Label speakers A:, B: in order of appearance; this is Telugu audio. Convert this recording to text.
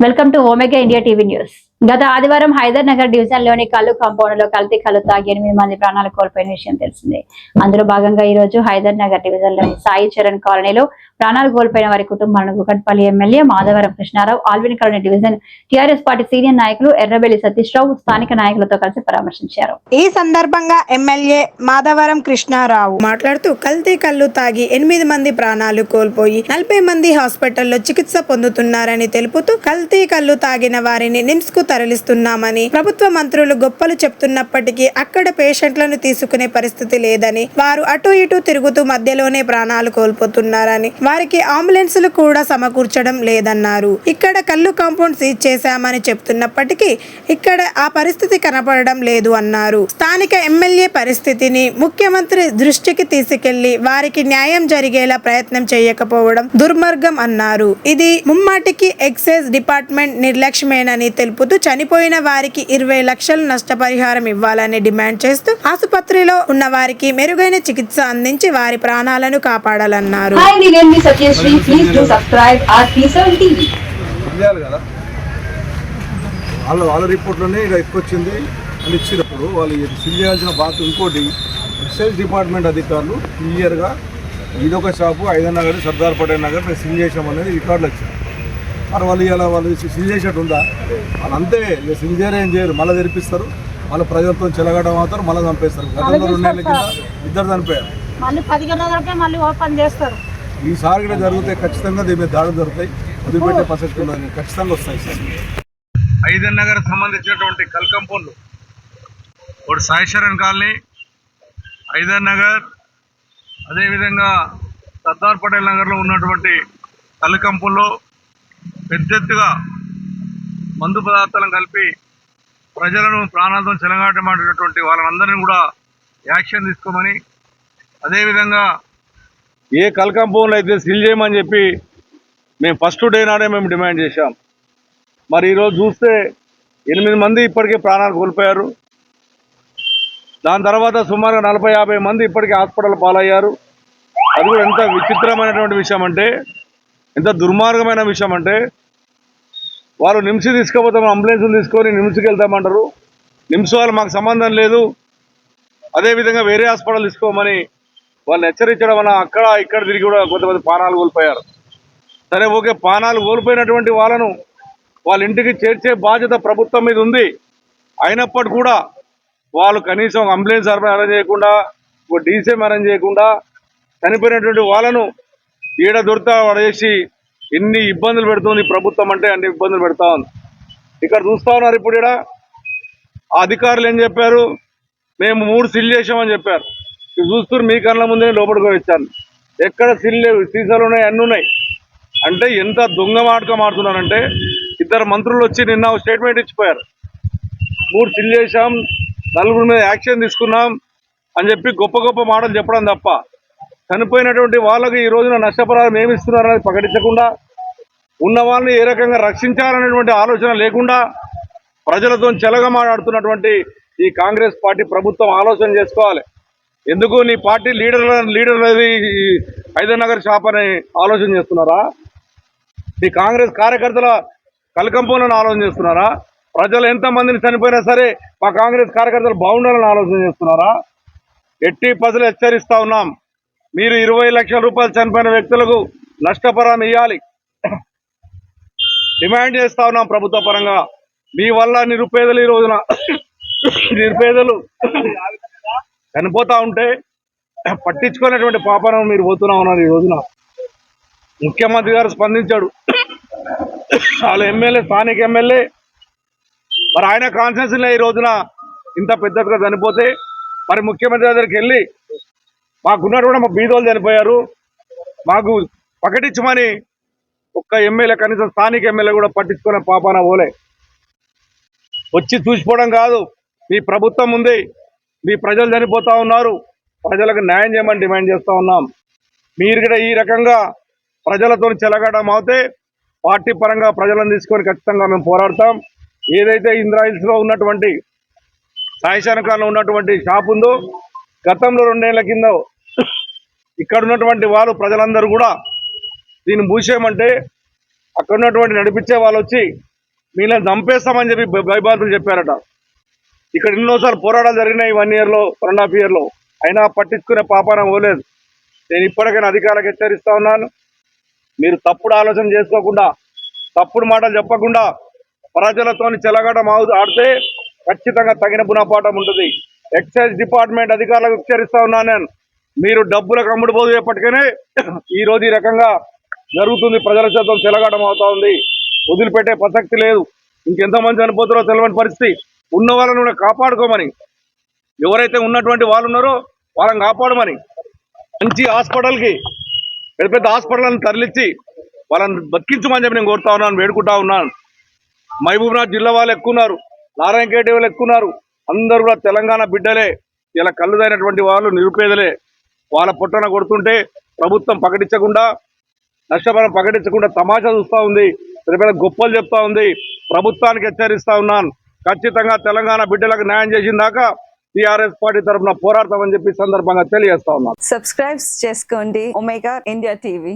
A: welcome to Omega India TV news గత ఆదివారం హైదర్ నగర్ డివిజన్లోని కల్లు కాంపౌండ్లో కల్తీ కళ్ళు తాగి ఎనిమిది మంది ప్రాణాలు కోల్పోయిన విషయం తెలిసిందే. అందులో భాగంగా ఈ రోజు హైదర్ నగర్ డివిజన్లోని సాయి చరణ్ కాలనీలో ప్రాణాలు కోల్పోయిన వారి కుటుంబాలను Kukatpally MLA Madhavaram Krishna Rao Alwin colony division TRS party senior నాయకులు ఎర్రబెల్లి సతీష్ రావు స్థానిక నాయకులతో కలిసి పరామర్శించారు.
B: ఈ సందర్భంగా ఎమ్మెల్యే మాధవరం కృష్ణారావు మాట్లాడుతూ కల్తీ కళ్ళు తాగి ఎనిమిది మంది ప్రాణాలు కోల్పోయి నలభై మంది హాస్పిటల్లో చికిత్స పొందుతున్నారని తెలుపుతూ కల్తీ కళ్ళు తాగిన వారిని నిమ్స్కు తరలిస్తున్నామని ప్రభుత్వ మంత్రులు గొప్పలు చెప్తున్నప్పటికీ అక్కడ పేషెంట్లను తీసుకునే పరిస్థితి లేదని వారు అటు ఇటు తిరుగుతూ మధ్యలోనే ప్రాణాలు కోల్పోతున్నారని వారికి అంబులెన్సులు కూడా సమకూర్చడం లేదన్నారు. ఇక్కడ కళ్ళు కాంపౌండ్ సీజ్ చేశామని చెప్తున్నప్పటికీ ఇక్కడ ఆ పరిస్థితి కనపడడం లేదు అన్నారు. స్థానిక ఎమ్మెల్యే పరిస్థితిని ముఖ్యమంత్రి దృష్టికి తీసుకెళ్ళి వారికి న్యాయం జరిగేలా ప్రయత్నం చేయకపోవడం దుర్మార్గం అన్నారు. ఇది ముమ్మాటికి ఎక్సైజ్ డిపార్ట్మెంట్ నిర్లక్ష్యమేనని తెలుపుతూ చనిపోయిన వారికి ఇరవై లక్షలు నష్టపరిహారం ఇవ్వాలని డిమాండ్ చేస్తూ ఆసుపత్రిలో ఉన్న వారికి మెరుగైన చికిత్స అందించి వారి ప్రాణాలను కాపాడాలన్నారు
C: Hi, my name is Satyashree. Please do subscribe our P7 TV.
D: తెలియాలి కదా వాళ్ళ వాళ్ళ రిపోర్ట్లోనే ఇలా ఎక్కువచ్చింది అని ఇచ్చినప్పుడు వాళ్ళు ఇది సీల్ చేయాల్సిన బాధ్యత ఇంకోటి ఎక్సైజ్ డిపార్ట్మెంట్ అధికారులు క్లియర్గా ఇదొక షాపు ఐదర్ నగర్ సర్దార్ పటేల్ నగర్ మేము సీల్ చేసాం అనేది రికార్డులు వచ్చాయి మరి వాళ్ళు ఇలా వాళ్ళు సీల్ ఉందా? వాళ్ళు అంతే ఇక సీల్ చేయరు ఏం చేయరు మళ్ళీ తెరిపిస్తారు. మళ్ళీ ప్రజలతో చెలగడం అవుతారు మళ్ళీ చంపేస్తారు. గతంలో రెండేళ్ళ కింద ఇద్దరు చనిపోయారు.
E: మళ్ళీ పదిహేను మళ్ళీ ఓపెన్ చేస్తారు.
D: ఈసారి కూడా జరిగితే ఖచ్చితంగా దీని మీద దాడులు జరుగుతాయి. వదిలిపెట్టే ప్రసక్తి ఉండదు ఖచ్చితంగా వస్తాయి సార్. ఐదర్ నగర్ సంబంధించినటువంటి కల్కంపూర్లు. ఒకటి సాయిశరణ్ కాలనీ ఐదర్ నగర్ అదేవిధంగా సర్దార్ పటేల్ నగర్లో ఉన్నటువంటి కల్కంపూల్లో పెద్ద ఎత్తుగా మందు పదార్థాలను కలిపి ప్రజలను ప్రాణాలతో చెలగాటమాడినటువంటి వాళ్ళందరినీ కూడా యాక్షన్ తీసుకోమని అదేవిధంగా ఏ కల్కంపూర్లు అయితే సీల్ చేయమని చెప్పి మేము ఫస్ట్ డే నాడే మేము డిమాండ్ చేశాం. మరి ఈరోజు చూస్తే ఎనిమిది మంది ఇప్పటికే ప్రాణాలు కోల్పోయారు. దాని తర్వాత సుమారుగా నలభై యాభై మంది ఇప్పటికే హాస్పిటల్ పాలయ్యారు. అది కూడా ఎంత విచిత్రమైనటువంటి విషయం అంటే ఎంత దుర్మార్గమైన విషయం అంటే వాళ్ళు నిమ్స్ తీసుకుపోతాం అంబులెన్స్లు తీసుకొని నిమ్స్కి వెళ్తామంటారు. నిమ్స్ వాళ్ళు మాకు సంబంధం లేదు. అదేవిధంగా వేరే హాస్పిటల్ తీసుకోమని వాళ్ళని హెచ్చరించడం వల్ల అక్కడ ఇక్కడ తిరిగి కూడా కొంతమంది పానాలు కోల్పోయారు. సరే ఓకే పానాలు కోల్పోయినటువంటి వాళ్ళను వాళ్ళ ఇంటికి చేర్చే బాధ్యత ప్రభుత్వం మీద ఉంది. అయినప్పటికీ కూడా వాళ్ళు కనీసం అంబులెన్స్ అరేంజ్ చేయకుండా ఒక డీసీఎం అరేంజ్ చేయకుండా చనిపోయినటువంటి వాళ్ళను ఈడ దొరుకుతా పడేసి ఎన్ని ఇబ్బందులు పెడుతుంది ప్రభుత్వం అంటే అన్ని ఇబ్బందులు పెడతా ఉంది. ఇక్కడ చూస్తా ఉన్నారు ఇప్పుడు ఈడ. అధికారులు ఏం చెప్పారు? మేము మూడు సిల్ చేసామని చెప్పారు. ఇది చూస్తున్నారు మీ కళ్ళ ముందే లోపలికి వచ్చాను ఎక్కడ సిల్ లేవు. సీసాలు ఉన్నాయి అన్నీ ఉన్నాయి. అంటే ఎంత దొంగ మాటకం ఆడుతున్నారంటే ఇద్దరు మంత్రులు వచ్చి నిన్న స్టేట్మెంట్ ఇచ్చిపోయారు. మూడు సిల్ చేశాం నలుగురు మీద యాక్షన్ తీసుకున్నాం అని చెప్పి గొప్ప గొప్ప మాటలు చెప్పడం తప్ప చనిపోయినటువంటి వాళ్ళకి ఈ రోజున నష్టపరాలు ఏమి అనేది ప్రకటించకుండా ఉన్న వాళ్ళని ఏ రకంగా రక్షించాలనేటువంటి ఆలోచన లేకుండా ప్రజలతో చెలగమాడుతున్నటువంటి ఈ కాంగ్రెస్ పార్టీ ప్రభుత్వం ఆలోచన చేసుకోవాలి. ఎందుకు నీ పార్టీ లీడర్ల లీడర్ అనేది ఈ హైదర్నగర్ షాప్ అని ఆలోచన చేస్తున్నారా? ఈ కాంగ్రెస్ కార్యకర్తల కలకంపోలను ఆలోచన చేస్తున్నారా? ప్రజలు ఎంతమందిని చనిపోయినా సరే మా కాంగ్రెస్ కార్యకర్తలు బాగుండాలని ఆలోచన చేస్తున్నారా? ఎట్టి ప్రజలు హెచ్చరిస్తా ఉన్నాం. మీరు ఇరవై లక్షల రూపాయలు చనిపోయిన వ్యక్తులకు నష్టపరం ఇవ్వాలి డిమాండ్ చేస్తా ఉన్నాం ప్రభుత్వ పరంగా. మీ వల్ల నిరుపేదలు ఈ రోజున నిరుపేదలు చనిపోతా ఉంటే పట్టించుకునేటువంటి పాపనం మీరు పోతున్నా ఉన్నారు ఈ రోజున. ముఖ్యమంత్రి గారు స్పందించాడు. వాళ్ళ ఎమ్మెల్యే స్థానిక ఎమ్మెల్యే. మరి ఆయన కాన్సెన్స్లో ఈ రోజున ఇంత పెద్దగా చనిపోతే మరి ముఖ్యమంత్రి దగ్గరికి వెళ్ళి మాకున్నారు కూడా మా బీదోలు చనిపోయారు. మాకు పకటించమని ఒక్క ఎమ్మెల్యే కనీసం స్థానిక ఎమ్మెల్యే కూడా పట్టించుకునే పాపాన పోలే. వచ్చి చూసిపోవడం కాదు. మీ ప్రభుత్వం ఉంది. మీ ప్రజలు చనిపోతా ఉన్నారు. ప్రజలకు న్యాయం చేయమని డిమాండ్ చేస్తూ ఉన్నాం. మీరు కూడా ఈ రకంగా ప్రజలతో చెలగడం అవుతే పార్టీ పరంగా ప్రజలను తీసుకొని ఖచ్చితంగా మేము పోరాడతాం. ఏదైతే ఇంద్రాయిల్స్లో ఉన్నటువంటి సాయిశానకాలంలో ఉన్నటువంటి షాప్ ఉందో గతంలో రెండేళ్ళ కింద ఇక్కడ ఉన్నటువంటి వాళ్ళు ప్రజలందరూ కూడా దీన్ని మూసేయమంటే అక్కడ ఉన్నటువంటి నడిపించే వాళ్ళు వచ్చి మీరు చంపేస్తామని చెప్పి భయ- చెప్పారట. ఇక్కడ ఎన్నోసార్లు పోరాటాలు జరిగినాయి వన్ ఇయర్లో వన్ అండ్ హాఫ్ ఇయర్లో. అయినా పట్టించుకునే పాపాన పోలేదు. నేను ఇప్పటికైనా అధికారులకు హెచ్చరిస్తా ఉన్నాను. మీరు తప్పుడు ఆలోచన చేసుకోకుండా తప్పుడు మాటలు చెప్పకుండా ప్రజలతో చెలగడం ఆడితే ఖచ్చితంగా తగిన గుణపాఠం ఉంటుంది. ఎక్సైజ్ డిపార్ట్మెంట్ అధికారులకు హెచ్చరిస్తా ఉన్నాను నేను. మీరు డబ్బులకు అమ్ముడు పోదు ఎప్పటికనే ఈ రోజు ఈ రకంగా జరుగుతుంది. ప్రజల శాతం చెలగాటం అవుతా ఉంది. వదిలిపెట్టే ప్రసక్తి లేదు. ఇంకెంతమంది చనిపోతారో తెలియని పరిస్థితి. ఉన్న వాళ్ళని కూడా కాపాడుకోమని. ఎవరైతే ఉన్నటువంటి వాళ్ళు ఉన్నారో వాళ్ళని కాపాడమని. మంచి హాస్పిటల్కి పెద్ద పెద్ద హాస్పిటల్ని తరలించి వాళ్ళని బతికించమని చెప్పి నేను కోరుతా ఉన్నాను వేడుకుంటా ఉన్నాను. మహబూబ్నాథ్ జిల్లా వాళ్ళు ఎక్కువ ఉన్నారు. నారాయణఖేడ్ వాళ్ళు ఎక్కువ ఉన్నారు. అందరూ కూడా తెలంగాణ బిడ్డలే. ఇలా కళ్ళుదైనటువంటి వాళ్ళు నిరుపేదలే. వాళ్ళ పొట్టన కొడుతుంటే ప్రభుత్వం ప్రకటించకుండా నష్టపరం ప్రకటించకుండా తమాషా చూస్తూ ఉంది. పెద్ద పెద్ద గొప్పలు చెప్తా ఉంది. ప్రభుత్వానికి హెచ్చరిస్తా ఉన్నాను. ఖచ్చితంగా తెలంగాణ బిడ్డలకు న్యాయం చేసిన దాకా పార్టీ తరఫున పోరాడతామని చెప్పి సందర్భంగా తెలియజేస్తా ఉన్నాను.
F: సబ్స్క్రైబ్ చేసుకోండి. Omega India TV